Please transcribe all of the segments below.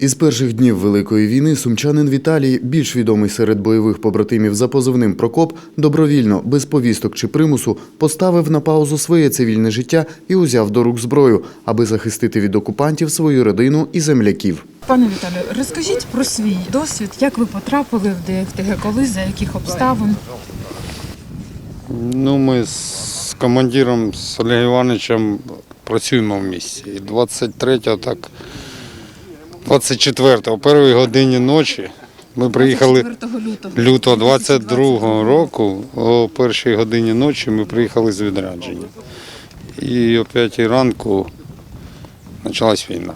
Із перших днів Великої війни сумчанин Віталій, більш відомий серед бойових побратимів за позивним Прокоп, добровільно, без повісток чи примусу, поставив на паузу своє цивільне життя і узяв до рук зброю, аби захистити від окупантів свою родину і земляків. Пане Віталію, розкажіть про свій досвід, як ви потрапили в ДФТГ, коли, за яких обставин? Ну, ми з командиром з Олегом Івановичем працюємо в місті. І 23-го, так, 24-го, о першій годині ночі ми приїхали 4 лютого. лютого 2022 22-го року, о першій годині ночі ми приїхали з відрядження. І о 5 ранку почалась війна.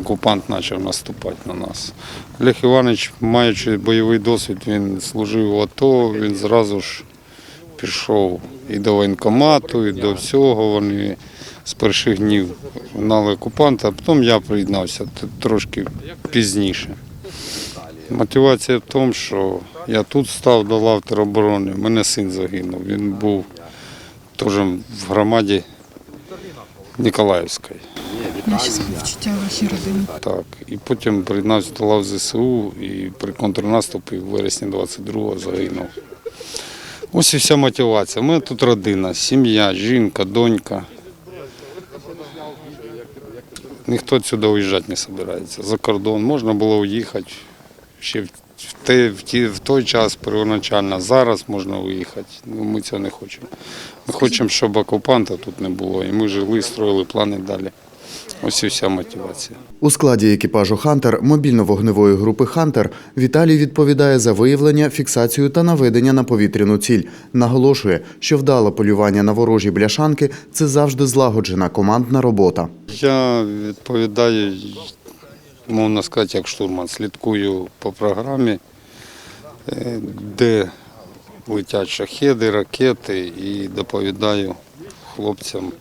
Окупант почав наступати на нас. Олег Іванович, маючи бойовий досвід, він служив в АТО, він зразу ж пішов і до воєнкомату, і до всього. Вони з перших днів гнали окупанта, а потім я приєднався трошки пізніше. Мотивація в тому, що я тут став до лав тероборони, у мене син загинув. Він був теж в громаді Ніколаївської. Наші співчуття вашій родині. Так. І потім приєднався до лав ЗСУ і при контрнаступі в вересні 22-го загинув. Ось і вся мотивація. У мене тут родина, сім'я, жінка, донька. Ніхто сюди уїжджати не збирається. За кордон можна було уїхати ще в, ті, в той час первоначально. Зараз можна виїхати. Ну, ми цього не хочемо. Ми хочемо, щоб окупанта тут не було. І ми жили, строїли плани далі. Ось і вся мотивація. У складі екіпажу «Хантер» мобільно-вогневої групи «Хантер» Віталій відповідає за виявлення, фіксацію та наведення на повітряну ціль. Наголошує, що вдале полювання на ворожі бляшанки – це завжди злагоджена командна робота. Я відповідаю, можна сказати, як штурман. Слідкую по програмі, е, де летять шахеди, ракети і доповідаю хлопцям,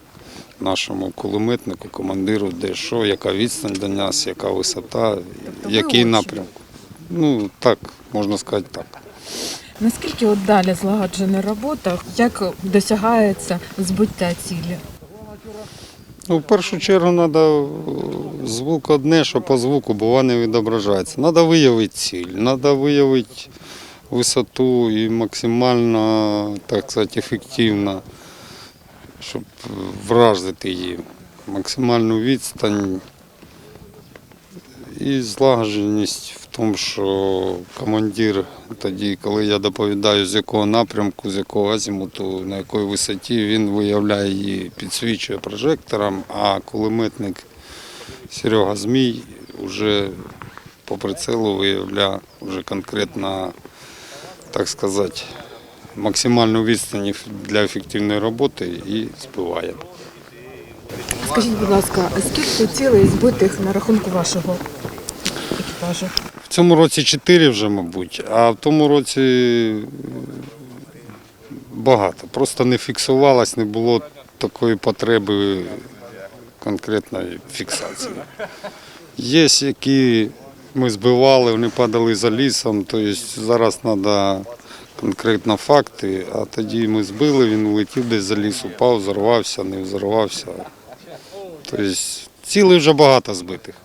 нашому кулеметнику, командиру, де що, яка відстань до нас, яка висота, який очі. напрямок. Ну, так, можна сказати так. Наскільки от далі злагоджена робота, як досягається збиття цілі? Ну, в першу чергу треба звук одне, що по звуку, бува не відображається. Треба виявити ціль, треба виявити висоту і максимально, так сказати, ефективно, щоб вражити її. Максимальну відстань і злагодженість в тому, що командир тоді, коли я доповідаю, з якого напрямку, з якого азімуту, на якій висоті, він виявляє її, підсвічує прожектором, а кулеметник Серега Змій вже по прицелу виявляє вже конкретно, так сказати, максимальну відстань для ефективної роботи і збиває. Скажіть, будь ласка, а скільки цілей збитих на рахунку вашого екіпажу? В цьому році чотири вже, мабуть, а в тому році багато. Просто не фіксувалось, не було такої потреби конкретної фіксації. Є, які ми збивали, вони падали за лісом, тобто зараз треба конкретно факти, а тоді ми збили, він улетів десь за ліс, упав, взорвався, не взорвався. Тобто цілий вже багато збитих.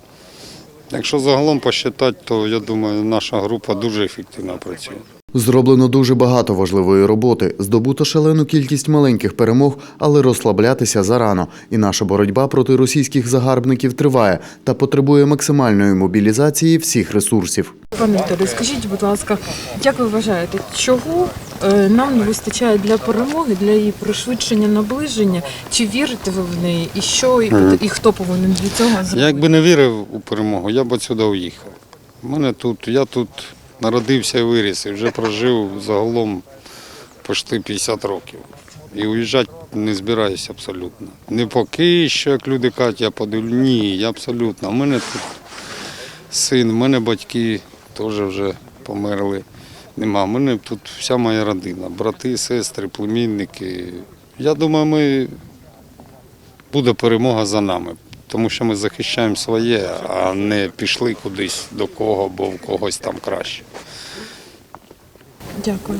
Якщо загалом посчитати, то я думаю, наша група дуже ефективно працює. Зроблено дуже багато важливої роботи, здобуто шалену кількість маленьких перемог, але розслаблятися зарано. І наша боротьба проти російських загарбників триває та потребує максимальної мобілізації всіх ресурсів. Пане Віталію, скажіть, будь ласка, як ви вважаєте, чого нам не вистачає для перемоги, для її пришвидшення наближення? Чи вірите ви в неї? І що і, і хто повинен для цього Я зробити? якби не вірив у перемогу, я б отсюди уїхав. У мене тут, я тут народився і виріс, і вже прожив загалом почти 50 років. І уїжджати не збираюся абсолютно. Не поки що, як люди кажуть, я подивлю. Ні, я абсолютно. У мене тут син, у мене батьки теж вже померли. Нема. У мене тут вся моя родина, брати, сестри, племінники. Я думаю, ми буде перемога за нами, тому що ми захищаємо своє, а не пішли кудись до кого, бо в когось там краще. Дякую.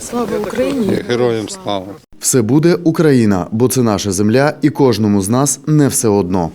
Слава Україні! Героям слава! Все буде Україна, бо це наша земля, і кожному з нас не все одно.